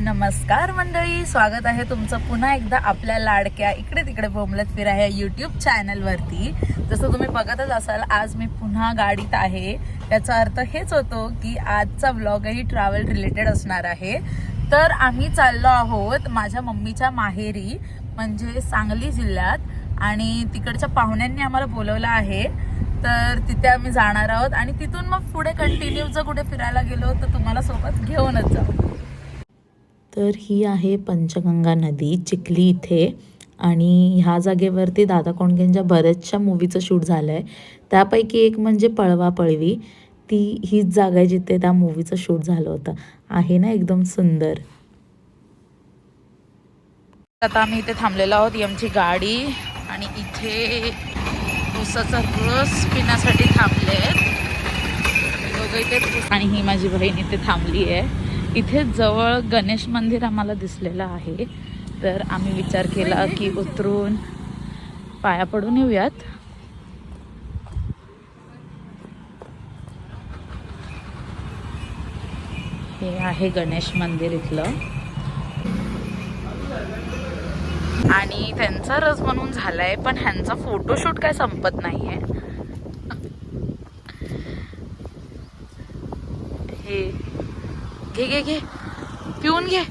नमस्कार मंडळी स्वागत आहे तुमचं पुन्हा एकदा आपल्या लाडक्या इकडे तिकडे बोमलत फिरा ह्या यूट्यूब चॅनलवरती जसं तुम्ही बघतच असाल आज मी पुन्हा गाडीत आहे. याचा अर्थ हेच होतो की आजचा व्लॉगही ट्रॅव्हल रिलेटेड असणार आहे. तर आम्ही चाललो आहोत माझ्या मम्मीच्या माहेरी म्हणजे सांगली जिल्ह्यात. आणि तिकडच्या पाहुण्यांनी आम्हाला बोलवलं आहे. तर तिथे आम्ही जाणार आहोत. आणि तिथून मग पुढे कंटिन्यू जर कुठे फिरायला गेलो तर तुम्हाला सोबत घेऊनच जाऊ. तर ही आहे पंचगंगा नदी चिखली इथे. आणि ह्या जागेवरती दादा कोंडकेंच्या बऱ्याचशा मूवीचं शूट झालं आहे त्यापैकी एक म्हणजे पळवा पळवी. ती हीच जागा आहे जिथे त्या मूवीचं शूट झालं होतं. आहे ना एकदम सुंदर. आता आम्ही इथे थांबलेलो आहोत ही आमची गाडी. आणि इथे ऊसाचा रस पिण्यासाठी थांबले आहेत इथे आणि ही माझी बहीण इथे थांबली आहे इथे जवळ गणेश मंदिर आम्हाला दिसलेलं आहे. तर आम्ही विचार केला की उतरून पाया पडून येऊयात. हे आहे गणेश मंदिर इथलं. आणि त्यांचा रस म्हणून झालाय पण ह्यांचा फोटोशूट काय संपत नाहीये. हे घे घे घे. पिऊन घे.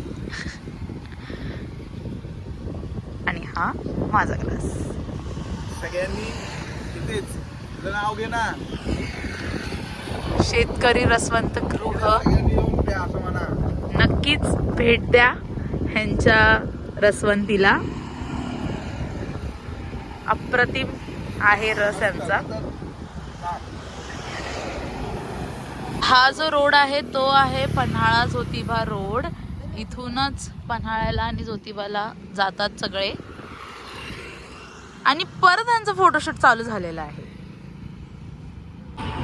आणि हा माझा ग्लास सगळ्यांनी नाव ना. शेतकरी रसवंत गृह. नक्कीच भेट द्या ह्यांच्या रसवंतीला. अप्रतिम आहे रस यांचा हा जो रोड आहे तो आहे पन्हाळा ज्योतिबा रोड. इथूनच पन्हाळ्याला आणि ज्योतिबाला जातात सगळे. आणि परत त्यांचं फोटोशूट चालू झालेलं आहे.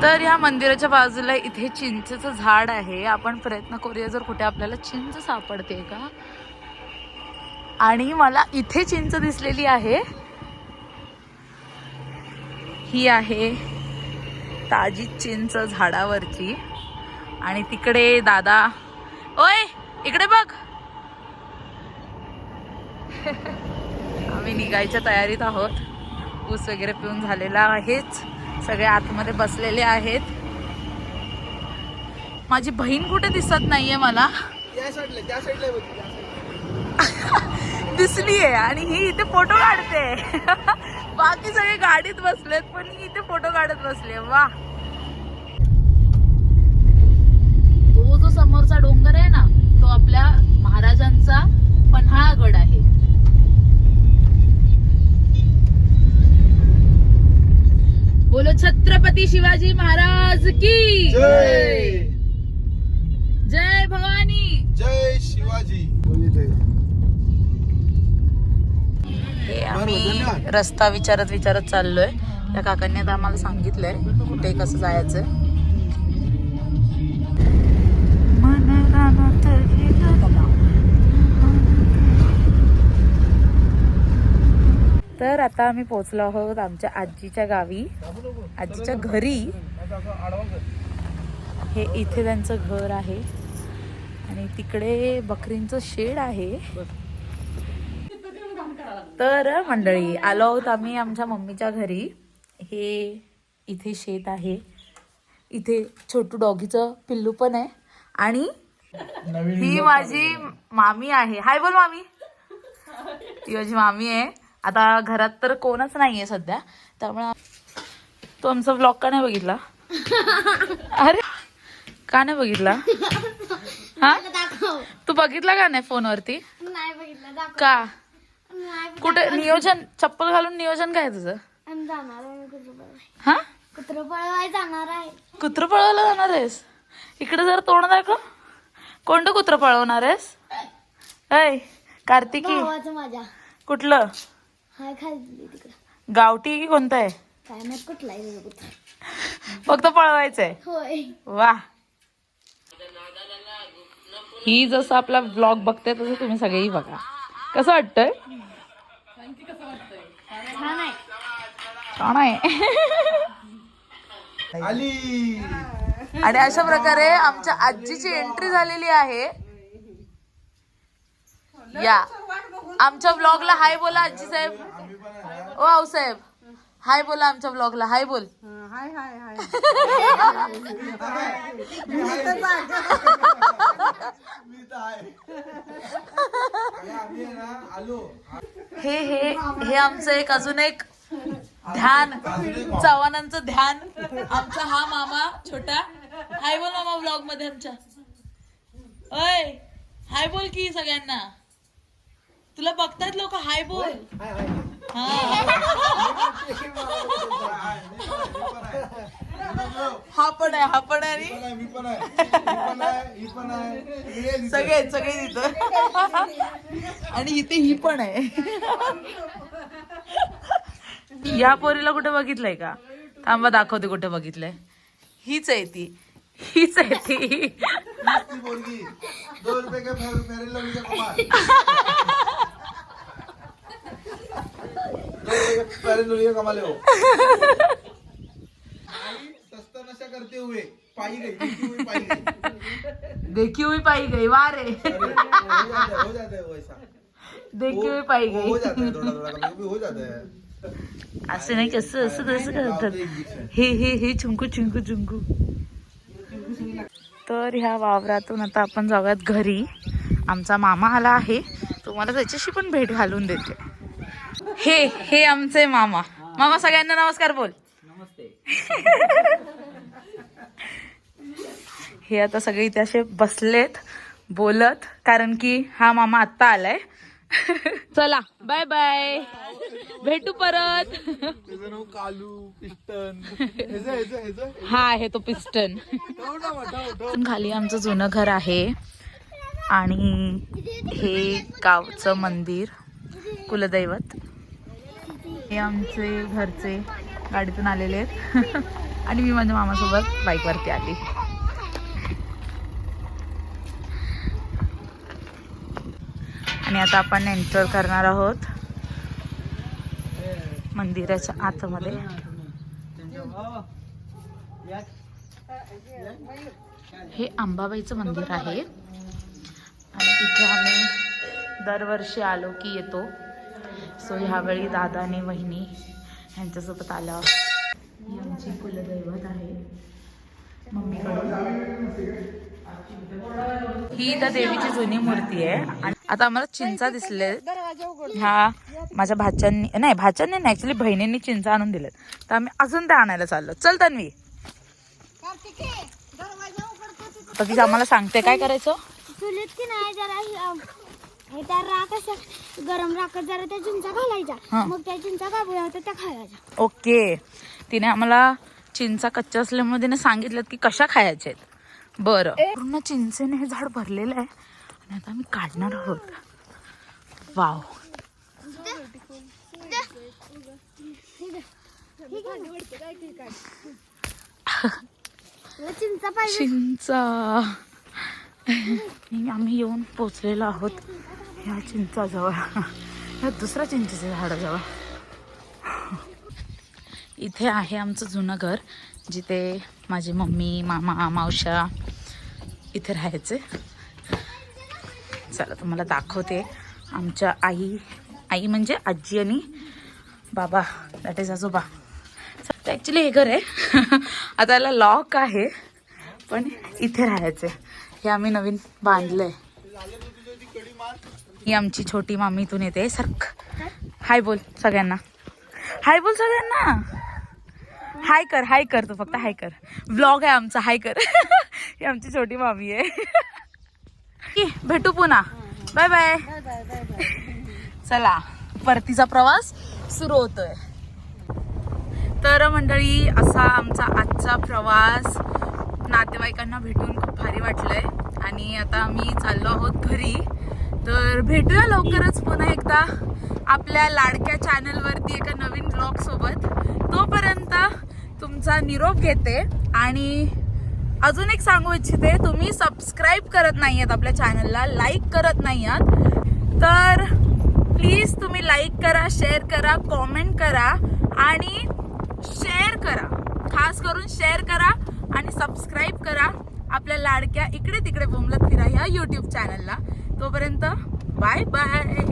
तर या मंदिराच्या बाजूला इथे चिंचेचं झाड आहे. आपण प्रयत्न करूया जर कुठे आपल्याला चिंच सापडते का? आणि मला इथे चिंच दिसलेली आहे. ही आहे ताजी चिंच झाडावरची. आणि तिकडे दादा ओय इकडे बघ. आम्ही निघायच्या तयारीत आहोत. ऊस वगैरे पिऊन झालेला आहेच. सगळे आतमध्ये बसलेले आहेत. माझी बहीण कुठे दिसत नाहीये मला. त्या साईडला त्या साईडला आहे बघ, त्या साईडला. दिसली आहे आणि ही इथे फोटो काढते. बाकी सगळे गाडीत बसलेत पण इथे फोटो काढत बसले वा. तो जो समोरचा डोंगर आहे ना तो आपल्या महाराजांचा पन्हाळगड आहे. बोलो छत्रपती शिवाजी महाराज की? जय! जय भवानी! जय शिवाजी! बोल इथे. हे आम्ही रस्ता विचारत विचारत चाललोय. त्या काकांनी आता आम्हाला सांगितलंय कुठे कसं जायचं. तर आता आम्ही पोचलो आहोत आमच्या आजीच्या गावी. आजीच्या घरी. हे इथे त्यांचं घर आहे. आणि तिकडे बकरींचं शेड आहे. तर मंडळी आलो आहोत आम्ही आमच्या मम्मीच्या घरी. हे इथे शेत आहे. इथे छोटू डॉगीचं पिल्लू पण आहे. आणि ही माझी मामी आहे. हाय बोल मामी. ती माझी मामी आहे. आता घरात तर कोणच नाहीये सध्या. त्यामुळे तो आमचा ब्लॉग का नाही बघितला? अरे का नाही बघितला? हा? तू बघितला का नाही फोनवरती? नाही बघितलं दाखव. का? नाही कुठे नियोजन चप्पल घालून नियोजन काय तुझं? जाणार आहे हा? कुत्र पळवाय जाणार आहे. कुत्र पळवायला जाणार आहेस? इकडे जर तोंड दाखव. कोणतं कुत्र पळवणार आहेस? ऐ कार्तिकी. भावाचं माझ्या. कुठलं? हाय खाली तिकडं. गावठी की कोणतं आहे? काय माहीत कुठला आहे तुझं कुत्र फक्त पळवायचंय. होय. वा. ही जसं आपला ब्लॉग बघते तसं तुम्ही सगळेही बघा. कसं वाटतंय? छान आहे. छान आहे आली. आणि अशा प्रकारे आमच्या आजीची एंट्री झालेली आहे. या. आमच्या ब्लॉगला हाय बोला आजी साहेब. ओ आऊ साहेब. हाय बोला आमच्या ब्लॉगला हाय बोल. मी तर आहे. आणि आम्ही आहे ना आलो हे हे हे आमचं एक अजून एक ध्यान. चव्हाणांचं ध्यान. आमचा हा मामा छोटा. हाय बोल मामा ब्लॉगमध्ये आमच्या. अय हाय बोल की सगळ्यांना. तुला बघतायत लोक? हाय बोल. हा. हा पण आहे हा पण आहे. मी पण सगळे. सगळे तिथं आणि इथे ही पण आहे. या पोरीला कुठे बघितलंय का? थांबा दाखवते कुठे बघितलंय. हीच आहे ती. हीच आहे ती. दोन रुपये का फेर फेरेल लावली का कमाल दोन रुपये का फेरेल लावली का कमाल है वो आई सस्ता नशा करते हुए पाई गई देखी हुई पाई गई देखी हुई पाई गई वा रे. अरे, हो जाता है हो देखी हुई पाई हो जाता गई. है थोड़ा थोड़ा कभी कभी हो जाता है. असं नाही कसं असं तसं करतात. हे हे हे चुंकू चुंकू चुंकू. तर ह्या वावरातून आता आपण जाऊयात घरी. आमचा मामा आला आहे. तुम्हाला त्याच्याशी पण भेट घालून देते. हे हे आमचे मामा. मामा सगळ्यांना नमस्कार बोल. हे आता सगळे इथे असे बसलेत बोलत कारण की हा मामा आत्ता आलाय. चला बाय बाय भेटू परत. कालू पिस्टन. हा आहे तो पिस्टन. खाली आमचं जुनं घर आहे. आणि हे गावचं मंदिर कुलदैवत. हे आमचे घरचे गाडीतून आलेले आहेत. आणि मी माझ्या मामासोबत बाईकवरती आली. आणि आता आपण एंटर करणार आहोत मंदिराच्या आतमध्ये. हे अंबाबाईचं मंदिर आहे. आणि तिथे आम्ही दरवर्षी आलो की येतो. सो ह्यावेळी दादा आणि वहिनी यांच्यासोबत आलं ही आमची कुलदैवत आहे. मम्मीकडून. ही त्या देवीची जुनी मूर्ती आहे. आणि आता आम्हाला चिंचा दिसले. ह्या माझ्या भाच्यांनी नाही भाच्यांनी नाही ऍक्च्युली बहिणींनी चिंचा आणून दिलेत. तर आम्ही अजून त्या आणायला चाललो. चल तन्वी. तर ती आम्हाला सांगते काय करायचं? चुलीत की नाही जरा हे, अम, हे त्या राख असं गरम जरा त्या चिंचा हा. घालायच्या मग त्या चिंचा होत्या त्या खायच्या. ओके. तिने आम्हाला चिंचा कच्च्या असल्यामुळे तिने सांगितलं की कशा खायच्या आहेत. बरं. पूर्ण चिंचेने हे झाड भरलेलं आहे. आता आम्ही काढणार आहोत. वाव. चिंचा. आम्ही येऊन पोचलेलो आहोत ह्या चिंचाजवळ. ह्या दुसऱ्या चिंचेच्या झाडाजवळ. इथे आहे आमचं जुनं घर जिथे माझी मम्मी मामा मावशा इथे राहायचे. चला तुम्हाला दाखवते. आमच्या आई आई म्हणजे आजी आणि बाबा. दॅट इज आजोबा. ॲक्च्युली हे घर आहे. आता याला लॉक आहे पण इथे राहायचे हे आम्ही नवीन बांधलंय. ही आमची छोटी मामी इथून येते. सारखं. हाय बोल सगळ्यांना. हाय बोल सगळ्यांना. हाय कर हाय कर तू फक्त हाय कर. ब्लॉग आहे आमचा हाय कर. ही आमची छोटी मामी आहे. नक्की भेटू पुन्हा. बाय बाय चला परतीचा प्रवास सुरू होतोय. तर मंडळी असा आमचा आजचा प्रवास नातेवाईकांना भेटून खूप भारी वाटलंय. आणि आता आम्ही चाललो आहोत घरी. तर भेटूया लवकरच पुन्हा एकदा आपल्या लाडक्या चॅनलवरती एका नवीन ब्लॉग सोबत. तोपर्यंत तुमचा निरोप घेते आणि अजून एक सांगू इच्छिते तुम्ही सबस्क्राईब करत नाही आहेत आपल्या चॅनलला लाईक करत नाही आहात तर प्लीज तुम्ही लाईक करा शेअर करा कॉमेंट करा आणि शेअर करा. खास करून शेअर करा आणि सबस्क्राईब करा आपल्या लाडक्या इकडे तिकडे बोमलत फिरा ह्या यूट्यूब चॅनलला तोपर्यंत बाय बाय